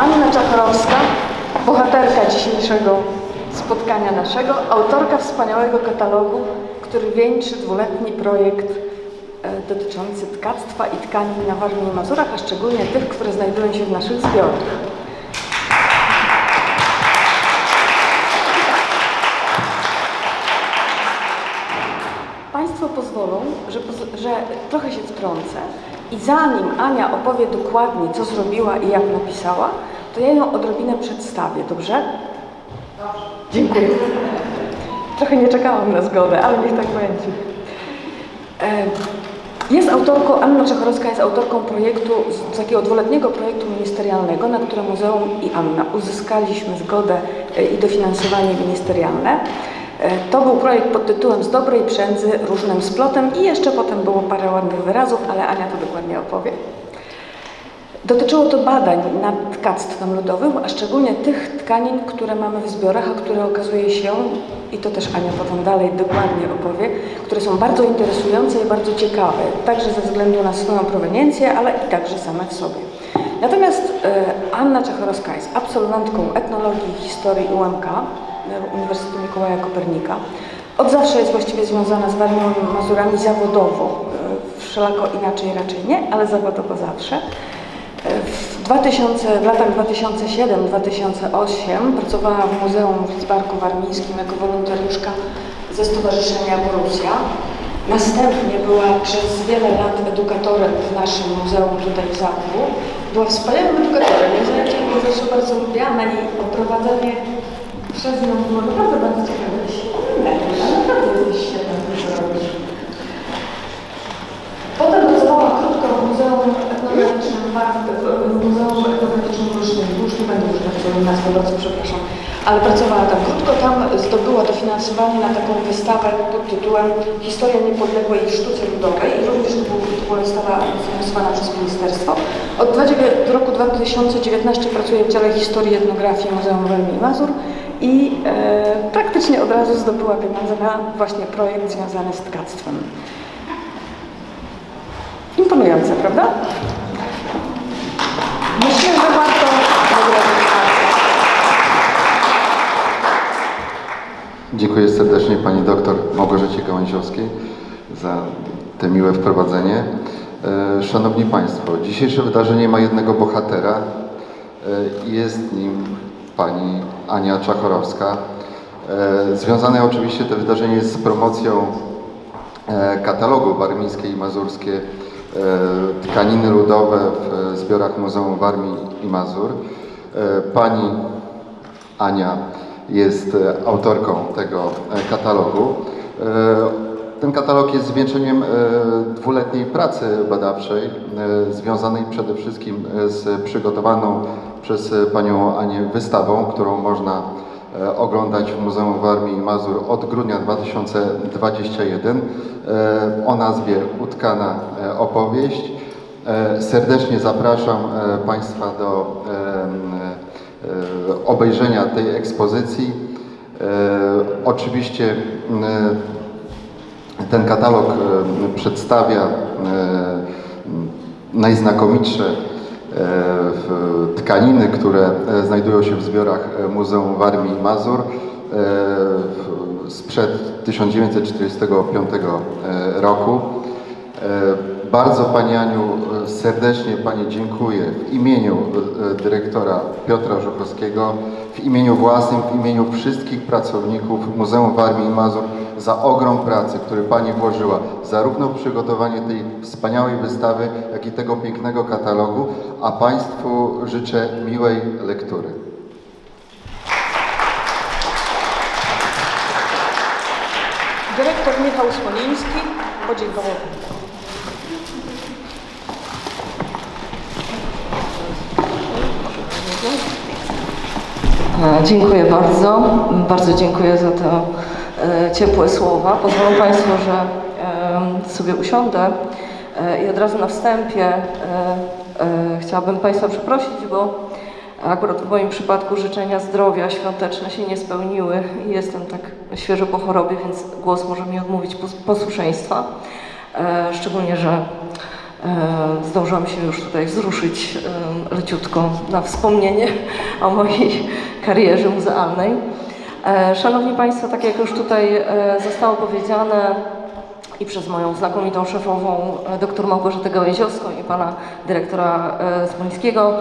Anna Czachorowska, bohaterka dzisiejszego spotkania naszego, autorka wspaniałego katalogu, który wieńczy dwuletni projekt e, dotyczący tkactwa i tkanin na Warmii i Mazurach, a szczególnie tych, które znajdują się w naszych zbiorach. Państwo pozwolą, że, że trochę się wtrącę i zanim Ania opowie dokładnie, co zrobiła i jak napisała, to ja ją odrobinę przedstawię, dobrze? Dziękuję. Trochę nie czekałam na zgodę, ale niech tak będzie. E, Jest autorką, Anna Czechorowska jest autorką projektu, z takiego dwuletniego projektu ministerialnego, na które Muzeum i Anna uzyskaliśmy zgodę e, i dofinansowanie ministerialne. E, To był projekt pod tytułem Z dobrej przędzy różnym splotem i jeszcze potem było parę ładnych wyrazów, ale Ania to dokładnie opowie. Dotyczyło to badań nad tkactwem ludowym, a szczególnie tych tkanin, które mamy w zbiorach, a które okazuje się, i to też Ania potem dalej dokładnie opowie, które są bardzo interesujące i bardzo ciekawe, także ze względu na swoją proweniencję, ale i także same w sobie. Natomiast e, Anna Czachorowska jest absolwentką etnologii i historii UMK, Uniwersytetu Mikołaja Kopernika. Od zawsze jest właściwie związana z Warmią Mazurami zawodowo, e, wszelako inaczej raczej nie, ale zawodowo zawsze. W, 2000, w latach 2007-2008 pracowała w Muzeum w Warmińskim jako wolontariuszka ze Stowarzyszenia Borussia. Następnie była przez wiele lat edukatorem w naszym muzeum tutaj w Zamku. Była wspaniałym edukatorem. Ja zajęcia zawsze bardzo lubiłam niej oprowadzenie przez nią było naprawdę bardzo ciekawe. Świetne, naprawdę jesteś świetna, co robisz. Potem pracowała krótko w Muzeum Etnograficznym w w Muzeum Etnograficznym w Ruszczynie. Już nie będę już nazwy nazwy, przepraszam. Ale pracowała tam krótko, tam zdobyła dofinansowanie na taką wystawę pod tytułem Historia niepodległej sztuce ludowej i również to była- wystawa finansowana przez ministerstwo. Od 20 do roku 2019 pracuje w dziale historii i etnografii Muzeum Warmii i Mazur i e, praktycznie od razu zdobyła pieniądze na właśnie projekt związany z tkactwem. Imponujące, prawda? Myślę, że wybrać Dziękuję serdecznie Pani doktor Małgorzacie Gałęziowskiej za te miłe wprowadzenie. E, Szanowni Państwo, dzisiejsze wydarzenie ma jednego bohatera. E, Jest nim Pani Ania Czachorowska. E, Związane oczywiście to wydarzenie jest z promocją katalogu warmińskie i mazurskie tkaniny ludowe w zbiorach Muzeum Warmii i Mazur. Pani Ania jest e, autorką tego e, katalogu. E, Ten katalog jest zwieńczeniem dwuletniej pracy badawczej, związanej przede wszystkim z przygotowaną przez panią Anię wystawą, którą można oglądać w Muzeum Warmii i Mazur od grudnia 2021 e, o nazwie Utkana opowieść. Serdecznie zapraszam Państwa do obejrzenia tej ekspozycji. E, Oczywiście e, ten katalog e, przedstawia e, najznakomitsze e, tkaniny, które e, znajdują się w zbiorach e, Muzeum Warmii i Mazur e, sprzed 1945 e, roku. E, Bardzo Pani Aniu e, serdecznie Pani dziękuję w imieniu e, dyrektora Piotra Żuchowskiego, w imieniu własnym, w imieniu wszystkich pracowników Muzeum Warmii i Mazur za ogrom pracy, który Pani włożyła, zarówno w przygotowanie tej wspaniałej wystawy, jak i tego pięknego katalogu, a Państwu życzę miłej lektury. Dyrektor Michał Smoliński podziękował. E, Dziękuję bardzo. Bardzo dziękuję za te e, ciepłe słowa. Pozwolą Państwo, że e, sobie usiądę e, i od razu na wstępie e, e, chciałabym Państwa przeprosić, bo akurat w moim przypadku życzenia zdrowia świąteczne się nie spełniły i jestem tak świeżo po chorobie, więc głos może mi odmówić pos- posłuszeństwa. E, Szczególnie, że e, zdążyłam się już tutaj wzruszyć e, leciutko na wspomnienie o mojej karierze muzealnej. E, Szanowni Państwo, tak jak już tutaj e, zostało powiedziane i przez moją znakomitą szefową, e, dr Małgorzatę Gałęziowską i pana dyrektora e, Smolińskiego,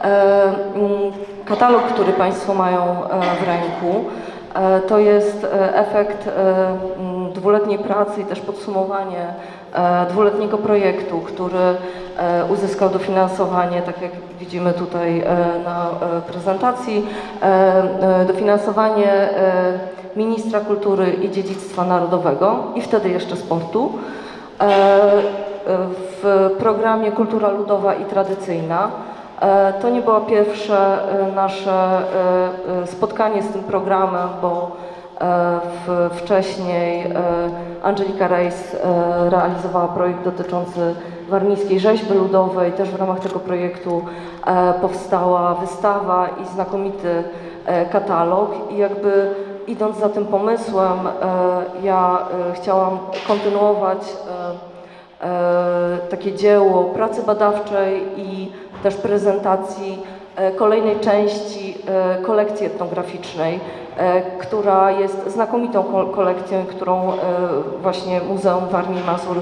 e, mm, katalog, który Państwo mają e, w ręku, e, to jest e, efekt e, mm, dwuletniej pracy i też podsumowanie e, dwuletniego projektu, który e, uzyskał dofinansowanie, tak jak widzimy tutaj e, na prezentacji, dofinansowanie ministra kultury i dziedzictwa narodowego i wtedy jeszcze sportu w programie Kultura Ludowa i Tradycyjna. To nie było pierwsze nasze spotkanie z tym programem, bo w, wcześniej e, Angelika Rejs e, realizowała projekt dotyczący warmińskiej rzeźby ludowej. Też w ramach tego projektu e, powstała wystawa i znakomity e, katalog. I jakby idąc za tym pomysłem, e, ja e, chciałam kontynuować e, e, takie dzieło pracy badawczej i też prezentacji e, kolejnej części e, kolekcji etnograficznej, e, która jest znakomitą ko- kolekcją, którą e, właśnie Muzeum Warmii Mazur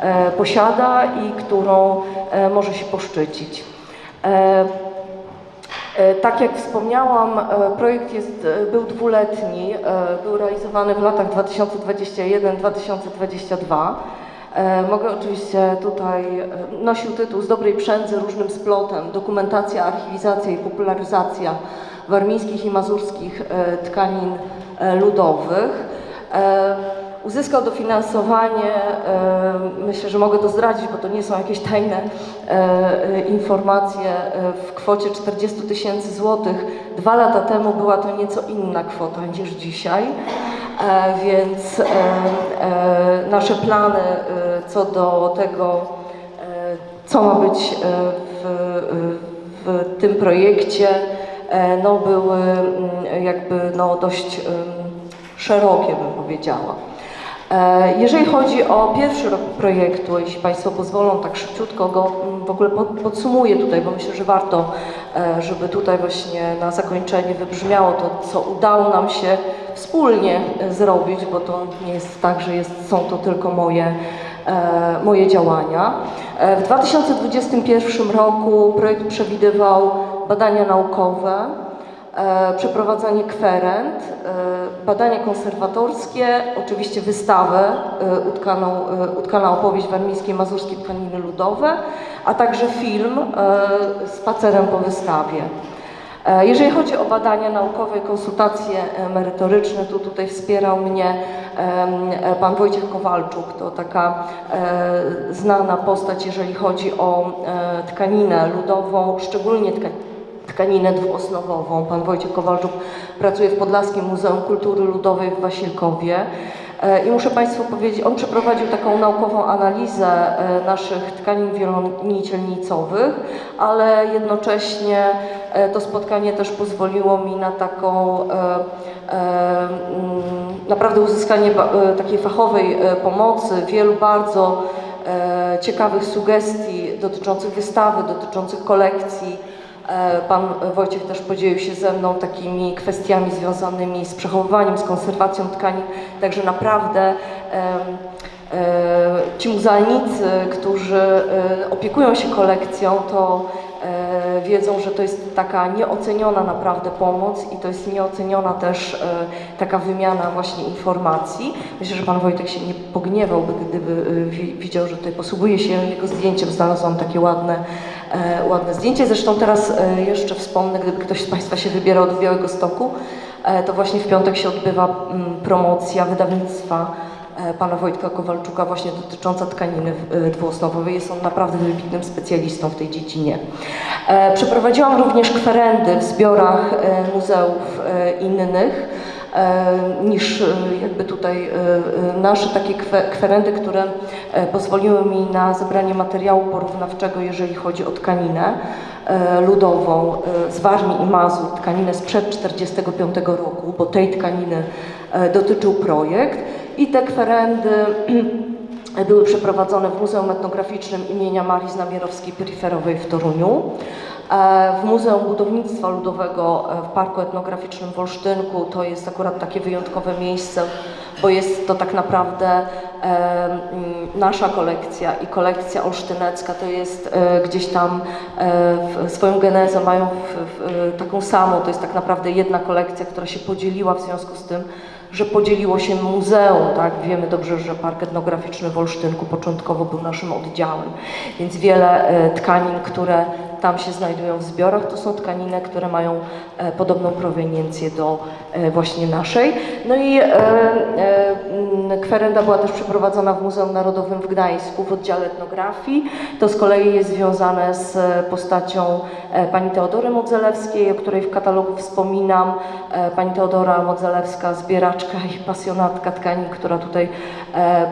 e, posiada i którą e, może się poszczycić. E, E, Tak jak wspomniałam, e, projekt jest, e, był dwuletni, e, był realizowany w latach 2021-2022. E, Mogę oczywiście tutaj, e, nosił tytuł Z dobrej przędzy różnym splotem, dokumentacja, archiwizacja i popularyzacja warmińskich i mazurskich e, tkanin e, ludowych. E, Uzyskał dofinansowanie, myślę, że mogę to zdradzić, bo to nie są jakieś tajne informacje, w kwocie 40 tysięcy złotych. Dwa lata temu była to nieco inna kwota niż dzisiaj, więc nasze plany co do tego, co ma być w, w tym projekcie, no, były mm, jakby no, dość szerokie, bym powiedziała. E, Jeżeli chodzi o pierwszy rok projektu, jeśli Państwo pozwolą, tak szybciutko go mm, w ogóle pod- podsumuję tutaj, bo myślę, że warto, e, żeby tutaj właśnie na zakończenie wybrzmiało to, co udało nam się wspólnie e, zrobić, bo to nie jest tak, że jest, są to tylko moje, e, moje działania. E, W 2021 roku projekt przewidywał badania naukowe, e, przeprowadzanie kwerend, e, badania konserwatorskie, oczywiście wystawę, e, utkaną, utkana opowieść warmińskiej mazurskie tkaniny ludowe, a także film spacerem po wystawie. Jeżeli chodzi o badania naukowe i konsultacje merytoryczne, to tutaj wspierał mnie pan Wojciech Kowalczuk. To taka znana postać, jeżeli chodzi o tkaninę ludową, szczególnie tkaninę tkaninę dwuosnowową. Pan Wojciech Kowalczuk pracuje w Podlaskim Muzeum Kultury Ludowej w Wasilkowie. E, I muszę Państwu powiedzieć, on przeprowadził taką naukową analizę e, naszych tkanin wielonicielnicowych, ale jednocześnie e, to spotkanie też pozwoliło mi na taką mm, naprawdę uzyskanie takiej fachowej pomocy, wielu bardzo ciekawych sugestii dotyczących wystawy, dotyczących kolekcji. E, Pan Wojciech też podzielił się ze mną takimi kwestiami związanymi z przechowywaniem, z konserwacją tkanin, także naprawdę e, ci muzealnicy, którzy e, opiekują się kolekcją, to wiedzą, że to jest taka nieoceniona naprawdę pomoc i to jest nieoceniona też taka wymiana właśnie informacji. Myślę, że Pan Wojtek się nie pogniewałby, gdyby wi- widział, że tutaj posługuje się jego zdjęciem. Znalazłam takie ładne, ładne zdjęcie. Zresztą teraz e, jeszcze wspomnę, gdyby ktoś z Państwa się wybierał do Białego Stoku, e, to właśnie w piątek się odbywa mm, promocja wydawnictwa e, pana Wojtka Kowalczuka właśnie dotycząca tkaniny e, dwuosnowowej. Jest on naprawdę wybitnym specjalistą w tej dziedzinie. E, Przeprowadziłam również kwerendy w zbiorach e, muzeów e, innych e, niż e, jakby tutaj e, e, nasze takie kwe- kwerendy, które e, pozwoliły mi na zebranie materiału porównawczego, jeżeli chodzi o tkaninę e, ludową e, z Warmii i Mazur, tkaninę sprzed 1945 roku, bo tej tkaniny e, dotyczył projekt. I te kwerendy były przeprowadzone w Muzeum Etnograficznym imienia Marii Znamierowskiej-Periferowej w Toruniu. E, W Muzeum Budownictwa Ludowego e, w Parku Etnograficznym w Olsztynku to jest akurat takie wyjątkowe miejsce, bo jest to tak naprawdę nasza kolekcja i kolekcja olsztynecka to jest e, gdzieś tam e, swoją genezę mają taką samą, to jest tak naprawdę jedna kolekcja, która się podzieliła w związku z tym, że podzieliło się muzeum, tak? Wiemy dobrze, że Park Etnograficzny w Olsztynku początkowo był naszym oddziałem, więc wiele e, tkanin, które tam się znajdują w zbiorach, to są tkaniny, które mają e, podobną proweniencję do e, właśnie naszej. No i e, mm, kwerenda była też przeprowadzona w Muzeum Narodowym w Gdańsku w oddziale etnografii. To z kolei jest związane z postacią pani Teodory Modzelewskiej, o której w katalogu wspominam. Pani Teodora Modzelewska, zbieraczka i pasjonatka tkanin, która tutaj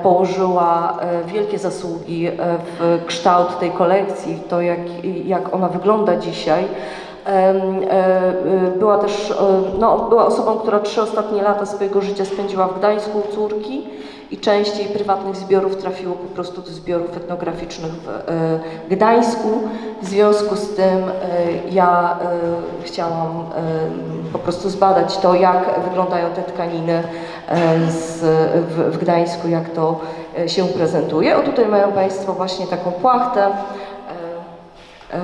położyła wielkie zasługi w kształt tej kolekcji, to jak, jak ona wygląda dzisiaj. E, e, Była też e, no, była osobą, która trzy ostatnie lata swojego życia spędziła w Gdańsku u córki i część jej prywatnych zbiorów trafiło po prostu do zbiorów etnograficznych w Gdańsku. W związku z tym ja chciałam po prostu zbadać to, jak wyglądają te tkaniny z, w, w Gdańsku, jak to się prezentuje. O tutaj mają Państwo właśnie taką płachtę. E,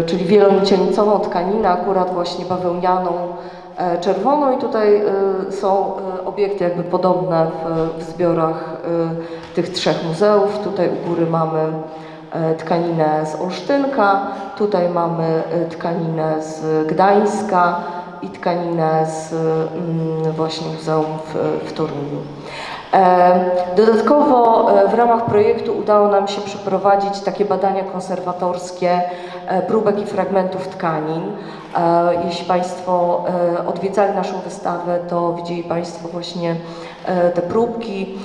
e, czyli wielonicielnicową tkaninę, akurat właśnie bawełnianą, e, czerwoną i tutaj są obiekty jakby podobne w, zbiorach tych trzech muzeów. Tutaj u góry mamy tkaninę z Olsztynka, tutaj mamy tkaninę z Gdańska i tkaninę z mm, właśnie muzeum w, w Toruniu. E, Dodatkowo e, w ramach projektu udało nam się przeprowadzić takie badania konserwatorskie e, próbek i fragmentów tkanin. Jeśli Państwo odwiedzali naszą wystawę, to widzieli Państwo właśnie te próbki,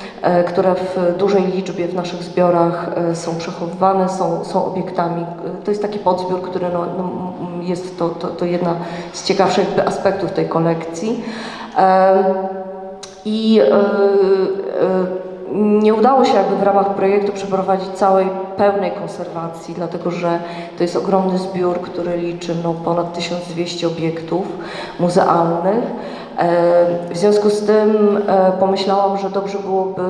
które w dużej liczbie w naszych zbiorach są przechowywane, są, są obiektami. To jest taki podzbiór, który no, no, jest to, to, to jedna z ciekawszych aspektów tej kolekcji. I e, e, nie udało się jakby w ramach projektu przeprowadzić całej pełnej konserwacji, dlatego że to jest ogromny zbiór, który liczy no, ponad 1200 obiektów muzealnych. E, W związku z tym pomyślałam, że dobrze byłoby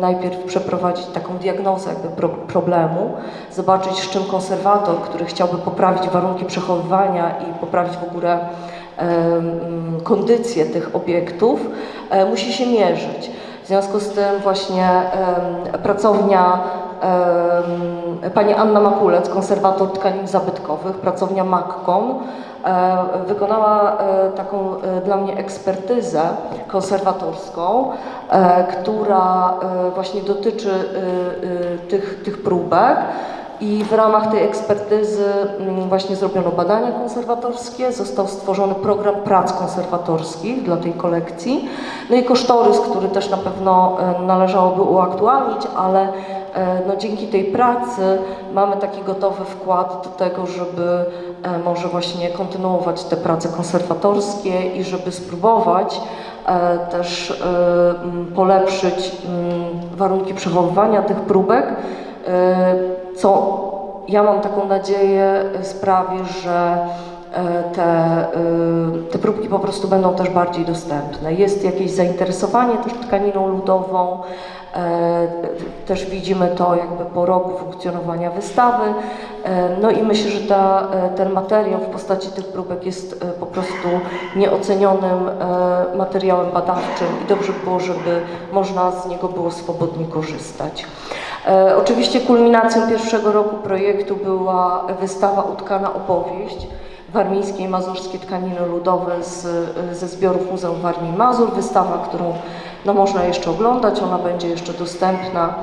najpierw przeprowadzić taką diagnozę jakby pro, problemu, zobaczyć z czym konserwator, który chciałby poprawić warunki przechowywania i poprawić w ogóle kondycję tych obiektów, e, musi się mierzyć. W związku z tym właśnie pracownia pani Anna Makulec, konserwator tkanin zabytkowych, pracownia MacCon, e, wykonała e, taką dla mnie ekspertyzę konserwatorską, która właśnie dotyczy tych, tych próbek. I w ramach tej ekspertyzy mm, właśnie zrobiono badania konserwatorskie, został stworzony program prac konserwatorskich dla tej kolekcji. No i kosztorys, który też na pewno e, należałoby uaktualnić, ale e, no, dzięki tej pracy mamy taki gotowy wkład do tego, żeby e, może właśnie kontynuować te prace konserwatorskie i żeby spróbować też polepszyć warunki przechowywania tych próbek, co ja mam taką nadzieję e, sprawi, że e, te, e, te próbki po prostu będą też bardziej dostępne. Jest jakieś zainteresowanie też tkaniną ludową, e, też widzimy to jakby po roku funkcjonowania wystawy. E, No i myślę, że ta, ten materiał w postaci tych próbek jest po prostu nieocenionym materiałem badawczym i dobrze by było, żeby można z niego było swobodnie korzystać. E, Oczywiście kulminacją pierwszego roku projektu była wystawa Utkana opowieść warmińskie i mazurskie tkaniny ludowe z, ze zbiorów Muzeum Warmii Mazur. Wystawa, którą no, można jeszcze oglądać, ona będzie jeszcze dostępna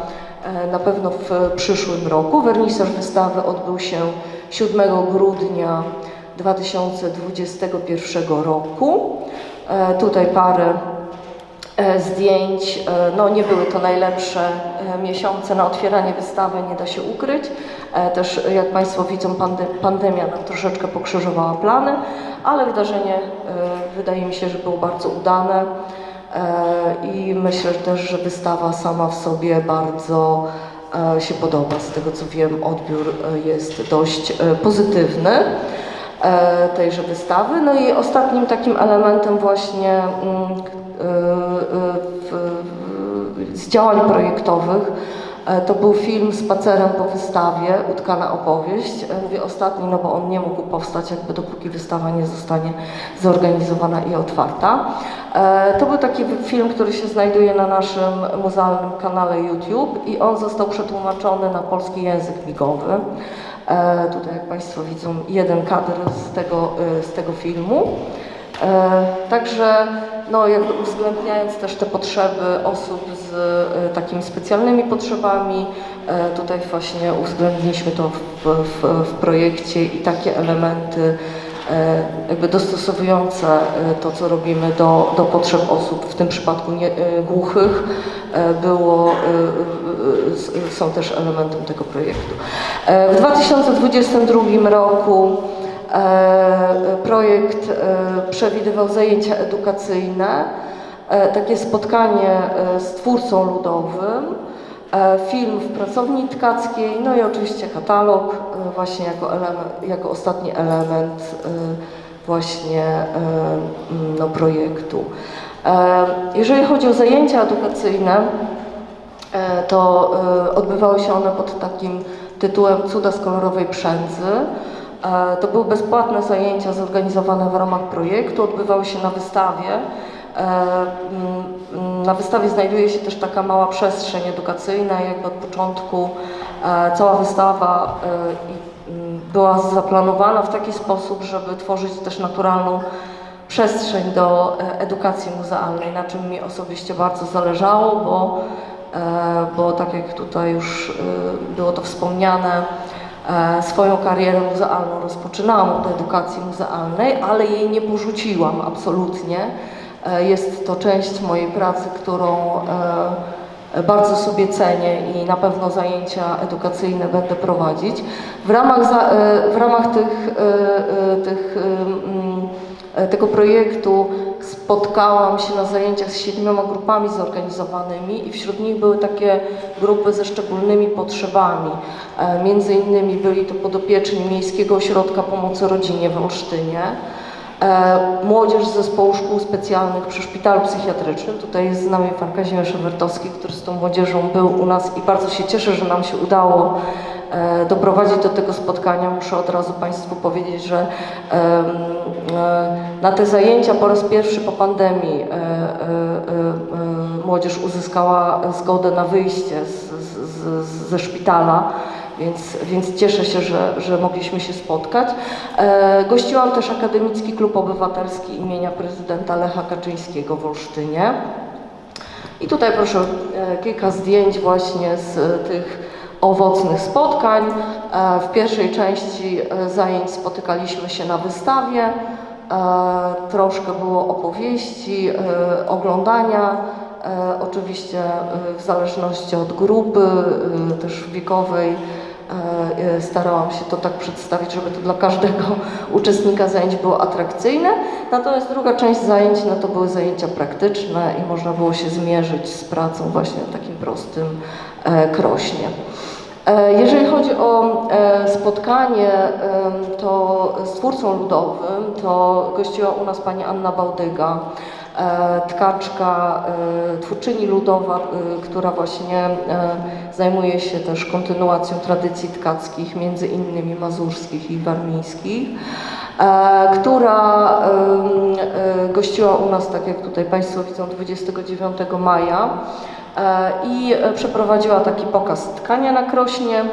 e, na pewno w przyszłym roku. Wernisaż wystawy odbył się 7 grudnia 2021 roku. E, Tutaj parę zdjęć. E, No, nie były to najlepsze e, miesiące na otwieranie wystawy, nie da się ukryć. E, Też, jak Państwo widzą, pande- pandemia nam troszeczkę pokrzyżowała plany, ale wydarzenie e, wydaje mi się, że było bardzo udane. E, I myślę też, że wystawa sama w sobie bardzo e, się podoba. Z tego co wiem, odbiór e, jest dość e, pozytywny e, tejże wystawy. No i ostatnim takim elementem właśnie mm, e, e, z działań projektowych e, to był film Spacerem po wystawie, Utkana opowieść. E, Mówię ostatni, no bo on nie mógł powstać jakby dopóki wystawa nie zostanie zorganizowana i otwarta. E, To był taki film, który się znajduje na naszym muzealnym kanale YouTube i on został przetłumaczony na polski język migowy. E, Tutaj jak Państwo widzą jeden kadr z tego, e, z tego filmu. E, Także no, jakby uwzględniając też te potrzeby osób z takimi specjalnymi potrzebami, tutaj właśnie uwzględniliśmy to w, w, w projekcie i takie elementy jakby dostosowujące e, to, co robimy do, do potrzeb osób, w tym przypadku nie, e, głuchych, e, było, e, e, są też elementem tego projektu. E, W 2022 roku E, Projekt e, przewidywał zajęcia edukacyjne, e, takie spotkanie e, z twórcą ludowym, e, film w pracowni tkackiej, no i oczywiście katalog e, właśnie jako, element, jako ostatni element e, właśnie e, no, projektu. E, Jeżeli chodzi o zajęcia edukacyjne, E, to e, odbywały się one pod takim tytułem Cuda z kolorowej przędzy. E, To były bezpłatne zajęcia zorganizowane w ramach projektu, odbywały się na wystawie. E, mm, Na wystawie znajduje się też taka mała przestrzeń edukacyjna, jakby od początku e, cała wystawa e, mm, była zaplanowana w taki sposób, żeby tworzyć też naturalną przestrzeń do edukacji muzealnej, na czym mi osobiście bardzo zależało, bo, bo tak jak tutaj już było to wspomniane, swoją karierę muzealną rozpoczynałam od edukacji muzealnej, ale jej nie porzuciłam absolutnie. E, Jest to część mojej pracy, którą e, bardzo sobie cenię i na pewno zajęcia edukacyjne będę prowadzić. W ramach, za, e, w ramach tych, tych, mm, tego projektu spotkałam się na zajęciach z siedmioma grupami zorganizowanymi i wśród nich były takie grupy ze szczególnymi potrzebami. Między innymi byli to podopieczni Miejskiego Ośrodka Pomocy Rodzinie w Olsztynie, Młodzież z zespołu szkół specjalnych przy szpitalu psychiatrycznym. Tutaj jest z nami pan Kazimierz Ewertowski, który z tą młodzieżą był u nas i bardzo się cieszę, że nam się udało e, doprowadzić do tego spotkania. Muszę od razu Państwu powiedzieć, że e, na te zajęcia po raz pierwszy po pandemii e, e, e, e, młodzież uzyskała zgodę na wyjście z, z, z, ze szpitala. Więc, więc cieszę się, że, że mogliśmy się spotkać. E, gościłam też Akademicki Klub Obywatelski imienia prezydenta Lecha Kaczyńskiego w Olsztynie. I tutaj proszę e, kilka zdjęć właśnie z e, tych owocnych spotkań. E, W pierwszej części e, zajęć spotykaliśmy się na wystawie. E, Troszkę było opowieści, e, oglądania. E, Oczywiście e, w zależności od grupy, e, też wiekowej, starałam się to tak przedstawić, żeby to dla każdego uczestnika zajęć było atrakcyjne. Natomiast druga część zajęć no to były zajęcia praktyczne i można było się zmierzyć z pracą właśnie na takim prostym e, krośnie. E, Jeżeli chodzi o e, spotkanie to z twórcą ludowym, to gościła u nas pani Anna Bałdyga, e, tkaczka, e, twórczyni ludowa, e, która właśnie e, zajmuje się też kontynuacją tradycji tkackich, między innymi mazurskich i warmińskich, e, która e, gościła u nas, tak jak tutaj Państwo widzą, 29 maja e, i e, przeprowadziła taki pokaz tkania na krośnie.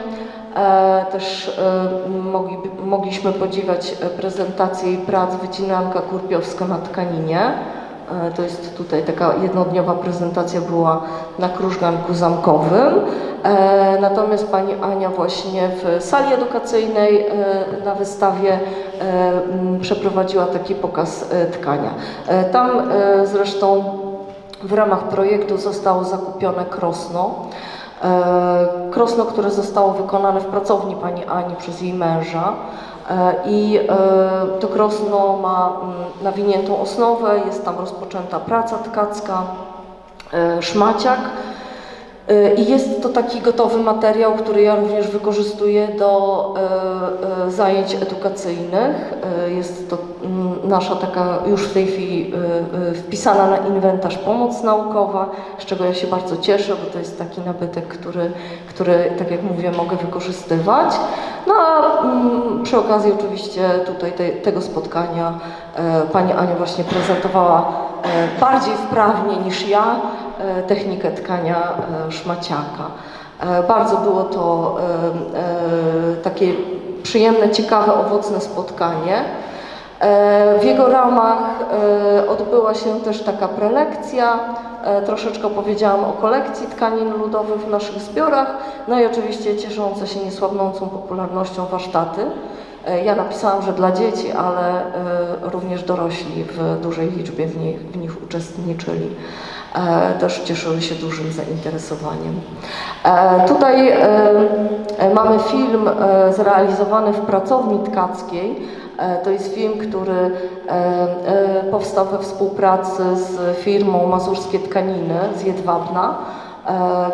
E, Też e, mogli, mogliśmy podziwiać e, prezentację jej prac Wycinanka Kurpiowska na tkaninie. E, To jest tutaj taka jednodniowa prezentacja była na Krużganku Zamkowym. E, Natomiast pani Ania właśnie w sali edukacyjnej e, na wystawie przeprowadziła taki pokaz tkania. Tam zresztą w ramach projektu zostało zakupione krosno. Krosno, które zostało wykonane w pracowni pani Ani przez jej męża. E, I e, to krosno ma mm, nawiniętą osnowę, jest tam rozpoczęta praca tkacka, e, szmaciak. E, I jest to taki gotowy materiał, który ja również wykorzystuję do e, e, zajęć edukacyjnych. Jest to mm, nasza taka już w tej chwili wpisana na inwentarz pomoc naukowa, z czego ja się bardzo cieszę, bo to jest taki nabytek, który, który tak jak mówię, mogę wykorzystywać. No a mm, przy okazji oczywiście tutaj te, tego spotkania Pani Ania właśnie prezentowała bardziej wprawnie niż ja technikę tkania e, szmaciaka. E, Bardzo było to e, e, takie przyjemne, ciekawe, owocne spotkanie. E, W jego ramach e, odbyła się też taka prelekcja. E, Troszeczkę opowiedziałam o kolekcji tkanin ludowych w naszych zbiorach, no i oczywiście cieszące się niesłabnącą popularnością warsztaty. E, Ja napisałam, że dla dzieci, ale e, również dorośli w dużej liczbie w nich, w nich uczestniczyli. E, Też cieszyły się dużym zainteresowaniem. E, Tutaj e, mamy film zrealizowany w pracowni tkackiej. To jest film, który powstał we współpracy z firmą Mazurskie Tkaniny z Jedwabna,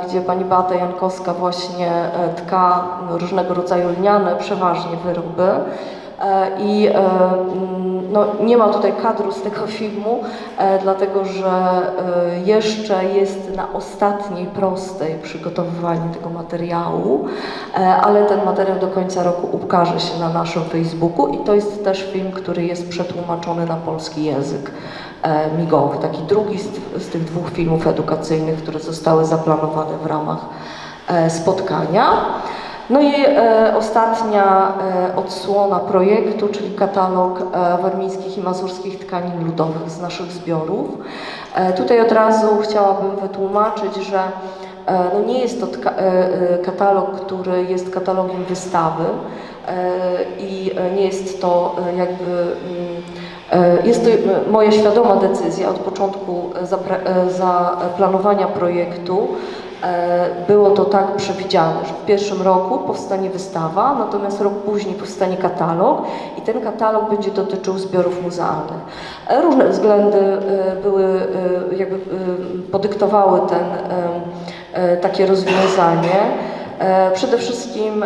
gdzie pani Beata Jankowska właśnie tka różnego rodzaju lniane, przeważnie wyroby. E, I e, mm, no, nie ma tutaj kadru z tego filmu, e, dlatego że jeszcze jest na ostatniej prostej przygotowywaniu tego materiału, ale ten materiał do końca roku ukaże się na naszym Facebooku i to jest też film, który jest przetłumaczony na polski język e, migowy. Taki drugi z, z tych dwóch filmów edukacyjnych, które zostały zaplanowane w ramach spotkania. No i e, ostatnia e, odsłona projektu, czyli katalog e, warmińskich i mazurskich tkanin ludowych z naszych zbiorów. E, tutaj od razu chciałabym wytłumaczyć, że e, no nie jest to tka- e, e, katalog, który jest katalogiem wystawy e, i e, nie jest to e, jakby mm, e, jest to moja świadoma decyzja od początku zapra- e, zaplanowania projektu. E, Było to tak przewidziane, że w pierwszym roku powstanie wystawa, natomiast rok później powstanie katalog i ten katalog będzie dotyczył zbiorów muzealnych. E, Różne względy e, były, jakby podyktowały ten, takie rozwiązanie. Przede wszystkim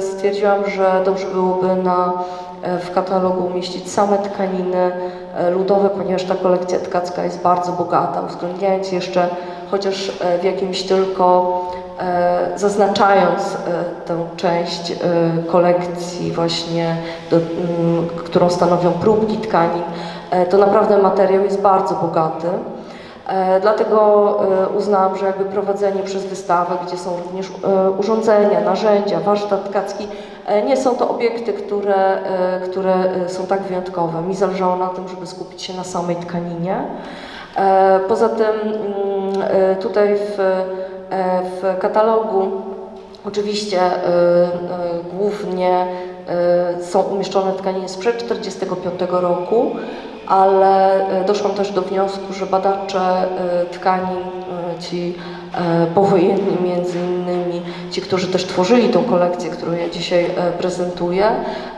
stwierdziłam, że dobrze byłoby na, w katalogu umieścić same tkaniny ludowe, ponieważ ta kolekcja tkacka jest bardzo bogata, uwzględniając jeszcze chociaż e, w jakimś tylko e, zaznaczając e, tę część kolekcji właśnie, do, m, którą stanowią próbki tkanin, to naprawdę materiał jest bardzo bogaty. Dlatego uznałam, że jakby prowadzenie przez wystawę, gdzie są również urządzenia, narzędzia, warsztat tkacki, nie są to obiekty, które, które są tak wyjątkowe. Mi zależało na tym, żeby skupić się na samej tkaninie. E, Poza tym mm, e, tutaj w, e, w katalogu oczywiście głównie są umieszczone tkaniny sprzed 1945 roku, ale doszłam też do wniosku, że badacze tkanin, ci powojenni między innymi, ci, którzy też tworzyli tą kolekcję, którą ja dzisiaj e, prezentuję,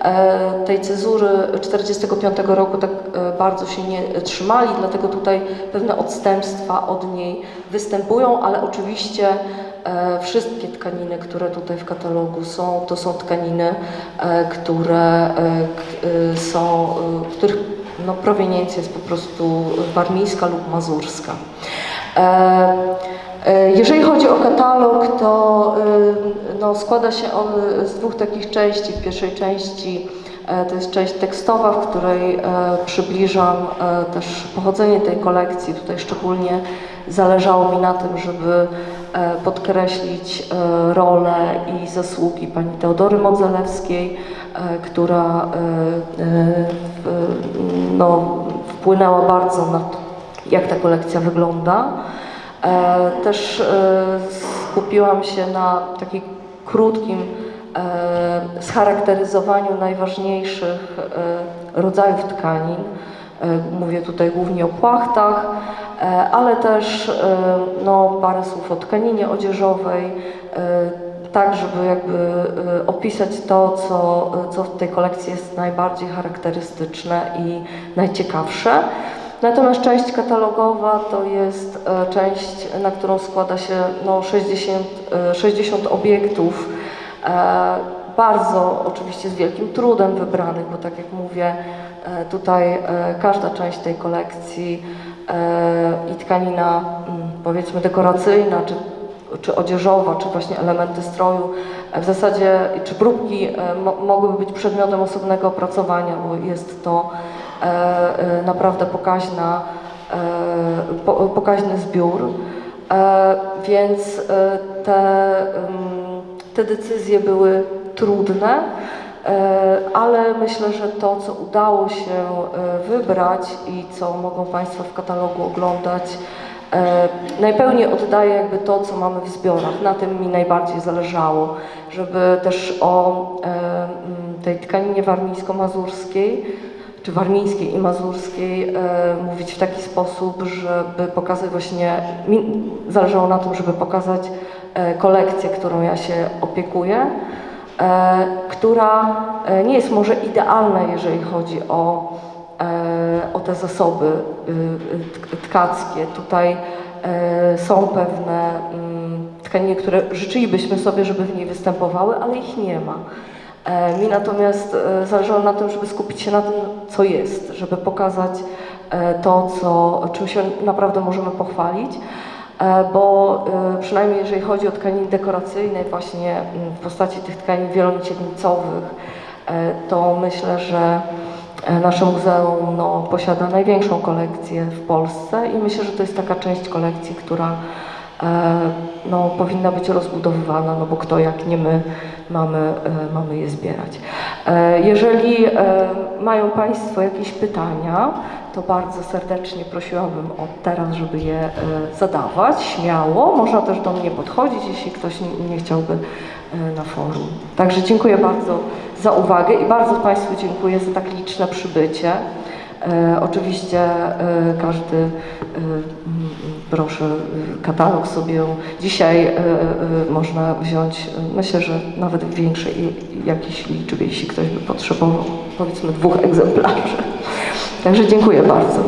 e, tej cezury 45 roku tak e, bardzo się nie trzymali, dlatego tutaj pewne odstępstwa od niej występują, ale oczywiście e, wszystkie tkaniny, które tutaj w katalogu są, to są tkaniny, e, które e, e, są, e, których no, proweniencja jest po prostu warmińska lub mazurska. E, Jeżeli chodzi o katalog, to e, no, składa się on z dwóch takich części. W pierwszej części e, to jest część tekstowa, w której e, przybliżam też pochodzenie tej kolekcji. Tutaj szczególnie zależało mi na tym, żeby podkreślić rolę i zasługi pani Teodory Modzelewskiej, która no, wpłynęła bardzo na to, jak ta kolekcja wygląda. E, Też e, skupiłam się na takim krótkim e, scharakteryzowaniu najważniejszych rodzajów tkanin. Mówię tutaj głównie o płachtach, ale też no, parę słów o tkaninie odzieżowej, tak, żeby jakby opisać to, co, co w tej kolekcji jest najbardziej charakterystyczne i najciekawsze. Natomiast część katalogowa to jest e, część, na którą składa się no, 60, e, 60 obiektów, e, bardzo oczywiście z wielkim trudem wybranych, bo tak jak mówię, e, tutaj e, każda część tej kolekcji e, i tkanina mm, powiedzmy dekoracyjna, czy, czy odzieżowa, czy właśnie elementy stroju, e, w zasadzie, czy próbki e, mo, mogłyby być przedmiotem osobnego opracowania, bo jest to e, e, naprawdę pokaźna, e, po, pokaźny zbiór. E, więc e, te, te decyzje były trudne, e, ale myślę, że to, co udało się e, wybrać i co mogą Państwo w katalogu oglądać, e, najpełniej oddaje jakby to, co mamy w zbiorach. Na tym mi najbardziej zależało, żeby też o e, tej tkaninie warmińsko-mazurskiej czy warmińskiej i mazurskiej e, mówić w taki sposób, żeby pokazać właśnie, mi zależało na tym, żeby pokazać e, kolekcję, którą ja się opiekuję, e, która nie jest może idealna, jeżeli chodzi o, o te zasoby tkackie. Tutaj są pewne mm, tkaniny, które życzylibyśmy sobie, żeby w niej występowały, ale ich nie ma. E, Mi natomiast e, zależało na tym, żeby skupić się na tym, co jest, żeby pokazać e, to, co, czym się naprawdę możemy pochwalić, bo przynajmniej jeżeli chodzi o tkaniny dekoracyjne, właśnie mm, w postaci tych tkanin wieloniciennicowych, e, to myślę, że nasze muzeum no, posiada największą kolekcję w Polsce i myślę, że to jest taka część kolekcji, która no, powinna być rozbudowywana, no bo kto jak nie my mamy, e, mamy je zbierać. E, Jeżeli e, mają Państwo jakieś pytania, to bardzo serdecznie prosiłabym od teraz, żeby je zadawać śmiało. Można też do mnie podchodzić, jeśli ktoś nie- chciałby na forum. Także dziękuję bardzo za uwagę i bardzo Państwu dziękuję za tak liczne przybycie. E, oczywiście e, każdy, e, m, proszę, katalog sobie dzisiaj można wziąć, myślę, że nawet w większej jakiejś liczbie, jeśli ktoś by potrzebował, powiedzmy dwóch egzemplarzy. Także dziękuję bardzo.